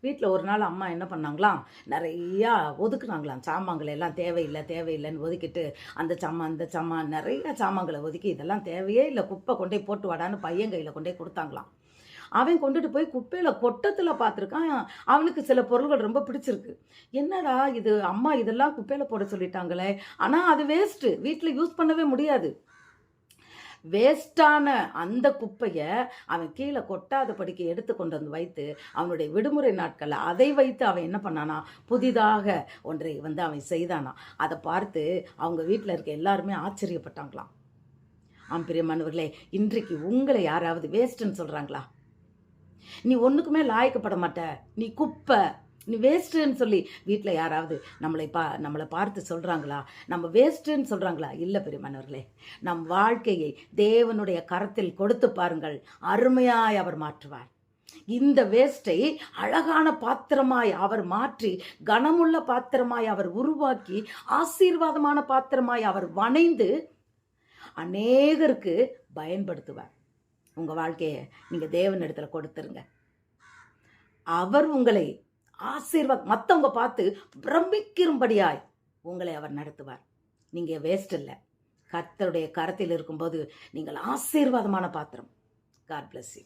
வீட்டில் ஒரு நாள் அம்மா என்ன பண்ணாங்களாம்? நிறையா ஒதுக்குனாங்களாம். சாமான்களை எல்லாம் தேவையில்லை தேவையில்லைன்னு ஒதுக்கிட்டு அந்த சாமான் அந்த சாமான் நிறைய சாமான்களை ஒதுக்கி இதெல்லாம் தேவையே இல்லை. குப்பை கொண்டு போய் போட்டு வாடான்னு பையன் கையில் கொண்டு போய் கொடுத்தாங்களாம். அவன் கொண்டுட்டு போய் குப்பையில் கொட்டத்தில் பார்த்துருக்கான். அவனுக்கு சில பொருள்கள் ரொம்ப பிடிச்சிருக்கு. என்னடா இது? அம்மா இதெல்லாம் குப்பையில் போட சொல்லிட்டாங்களே. ஆனால் அது வேஸ்ட்டு வீட்டில் யூஸ் பண்ணவே முடியாது. வேஸ்டான அந்த குப்பையை அவன் கீழே கொட்டாத படிக்க எடுத்து கொண்டு வந்து வைத்து அவனுடைய விடுமுறை நாட்களில் அதை வைத்து அவன் என்ன பண்ணானா புதிதாக ஒன்றை வந்து அவன் செய்தானா. அதை பார்த்து அவங்க வீட்டில் இருக்க எல்லாருமே ஆச்சரியப்பட்டாங்களாம். ஆம் பிரியமானவர்களே இன்றைக்கு உங்களை யாராவது வேஸ்ட்டுன்னு சொல்கிறாங்களா நீ ஒன்றுக்குமே லாயக்கப்பட மாட்ட. நீ குப்பை வேஸ்ட்டுன்னு சொல்லி வீட்டில் யாராவது நம்மளை பா நம்மளை பார்த்து சொல்கிறாங்களா நம்ம வேஸ்ட்டுன்னு சொல்கிறாங்களா இல்லை பெரியமானவர்களே நம் வாழ்க்கையை தேவனுடைய கரத்தில் கொடுத்து பாருங்கள். அருமையாய் அவர் மாற்றுவார். இந்த வேஸ்ட்டை அழகான பாத்திரமாய் அவர் மாற்றி கனமுள்ள பாத்திரமாய் அவர் உருவாக்கி ஆசீர்வாதமான பாத்திரமாய் அவர் வணைந்து அநேகருக்கு பயன்படுத்துவார். உங்கள் வாழ்க்கையை நீங்கள் தேவனிடத்தில் கொடுத்துருங்க. அவர் உங்களை ஆசீர்வாத் மற்றவங்க பார்த்து பிரமிக்கும்படியாய் உங்களை அவர் நடத்துவார். நீங்கள் வேஸ்ட் இல்லை. கர்த்தருடைய கரத்தில் இருக்கும்போது நீங்கள் ஆசீர்வாதமான பாத்திரம். God bless you